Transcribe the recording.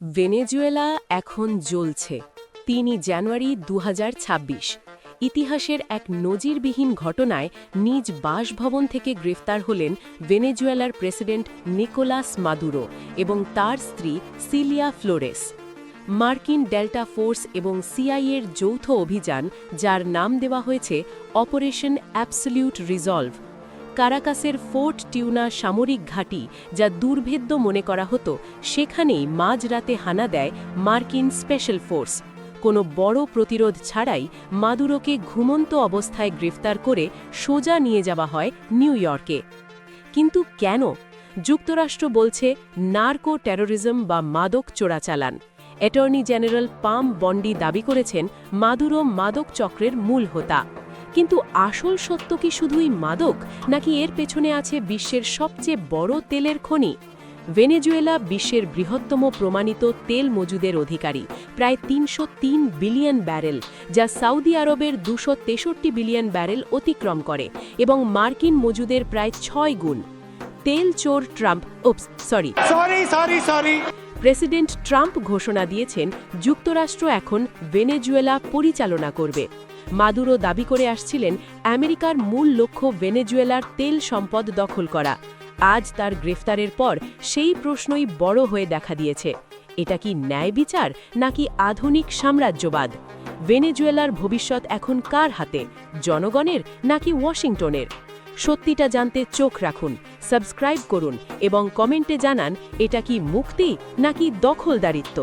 Venezuela এখন জ্বলছে। তিনই জানুয়ারি দু হাজার ছাব্বিশ, ইতিহাসের এক নজিরবিহীন ঘটনায় নিজ বাসভবন থেকে গ্রেফতার হলেন ভেনেজুয়েলার প্রেসিডেন্ট নিকোলাস মাদুরো এবং তার স্ত্রী সিলিয়া ফ্লোরেস। মার্কিন ডেল্টা ফোর্স এবং সিআইএর যৌথ অভিযান, যার নাম দেওয়া হয়েছে অপারেশন অ্যাবসলিউট রিজলভ কারাকাসের ফোর্ট টিউনা সামরিক ঘাঁটি যা দুর্ভেদ্য মনে করা হতো, সেখানেই মাঝরাতে হানা দেয় মার্কিন স্পেশাল ফোর্স। কোনো বড় প্রতিরোধ ছাড়াই মাদুরোকে ঘুমন্ত অবস্থায় গ্রেফতার করে সোজা নিয়ে যাওয়া হয় নিউ ইয়র্কে। কিন্তু কেন? যুক্তরাষ্ট্র বলছে নার্কো টেরোরিজম বা মাদক চোরাচালান। অ্যাটর্নি জেনারেল পাম বন্ডি দাবি করেছেন মাদুরো মাদক চক্রের মূল হোতা। কিন্তু আসল সত্য কি শুধুই মাদক নাকি এর পেছনে আছে বিশ্বের সবচেয়ে বড় তেলের খনি? ভেনেজুয়েলা বিশ্বের বৃহত্তম প্রমাণিত তেল মজুদের অধিকারী প্রায় তিনশো তিন বিলিয়ন ব্যারেল যা সৌদি আরবের দুশো বিলিয়ন ব্যারেল অতিক্রম করে এবং মার্কিন মজুদের প্রায় ছয় গুণ। তেল চোর Trump oops sorry. Sorry sorry sorry president Trump ঘোষণা দিয়েছেন যুক্তরাষ্ট্র এখন ভেনেজুয়েলা পরিচালনা করবে। মাদুরো দাবি করে আসছিলেন আমেরিকার মূল লক্ষ্য ভেনেজুয়েলার তেল সম্পদ দখল করা। আজ তার গ্রেফতারের পর সেই প্রশ্নই বড় হয়ে দেখা দিয়েছে। এটা কি ন্যায় বিচার নাকি আধুনিক সাম্রাজ্যবাদ? ভেনেজুয়েলার ভবিষ্যৎ এখন কার হাতে? জনগণের নাকি ওয়াশিংটনের? সত্যিটা জানতে চোখ রাখুন, সাবস্ক্রাইব করুন এবং কমেন্টে জানান, এটা কি মুক্তি নাকি দখলদারিত্ব?